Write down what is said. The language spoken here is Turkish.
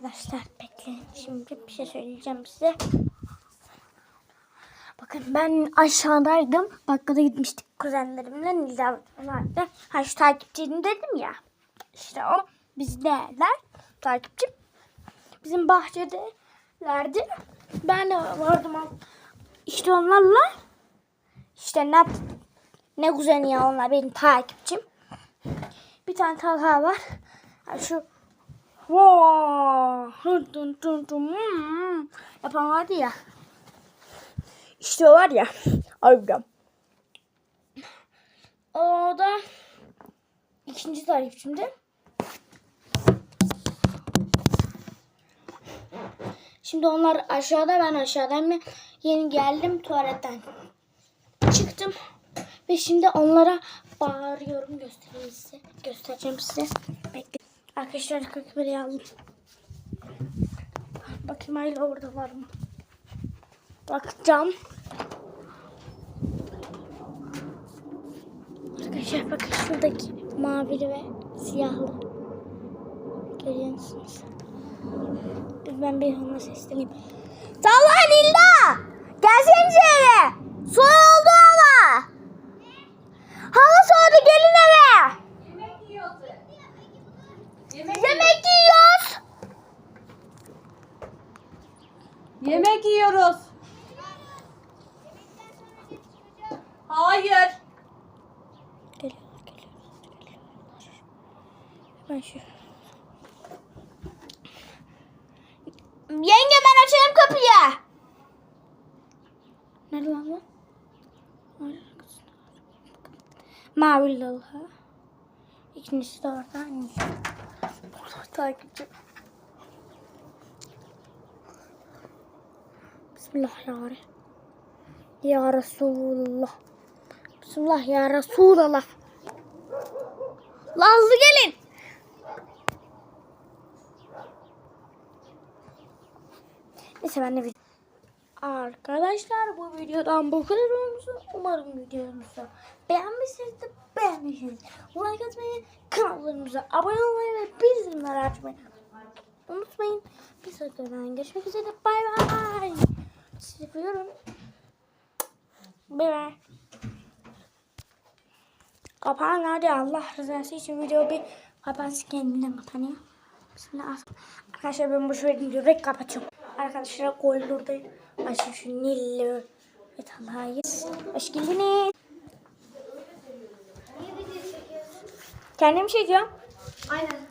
Arkadaşlar bekleyin. Şimdi bir şey söyleyeceğim size. Bakın ben aşağıdaydım. Bakkala gitmiştik kuzenlerimle. Nilda vardı. Ha şu takipçim dedim ya. İşte o bizdeler. Takipçim. Bizim bahçedelerdi. Ben de vardım. İşte onlarla işte ne ne güzel ya onlar benim takipçim. Bir tane Talha var. Ha, şu Wow. Dun dun dun. Hmm. Yapan vardı ya. İşte o var ya. Harbiden. O da ikinci takipçimdi. Şimdi onlar aşağıda ben aşağıdayım. Ben Yeni geldim tuvaletten. Çıktım. Ve şimdi onlara bağırıyorum göstereyim size. Göstereceğim size. Bekle. Arkadaşlar kakiberi aldım. Bakayım Ayla orada var mı? Bakacağım. Arkadaşlar bakın şuradaki mavili ve siyahlı. Görüyor musunuz? Ben bir ona sesleneyim. Talha Nilda! Gelsenize eve! Son oldu ama! Hava soğudu gelin eve! Yemek yiyoruz. Yemek yiyoruz! Yemek yiyoruz. Hayır. Geliyorlar, geliyorlar, geliyorlar. Yenge ben açayım kapıyı. Nerede lan bu? Mavi lalha. İkincisi de orada. Burada takipçi. Bismillahirrahmanirrahim. Ya Resulullah. Bismillah ya Resulallah. Lazlı gelin. Neyse ben de bir... Arkadaşlar bu videodan bu kadar olmuşsun. Umarım videomuzu beğenmişsinizdir. Beğenmişsiniz. Like atmayı, kanallarımıza abone olmayı ve bildirimleri açmayı unutmayın. Bir sonraki videodan görüşmek üzere. Bay bay. Sizi seviyorum. Bay bay. Kapağın hadi Allah rızası için video bir kapansın kendinden kapanıyor. Bismillah. Arkadaşlar ben bu şöyle direkt kapatıyorum. Arkadaşlar koridordayım. Açın şu Nil'i ve Talha'yı. Hoş geldiniz. Kendim şey diyorum. Aynen.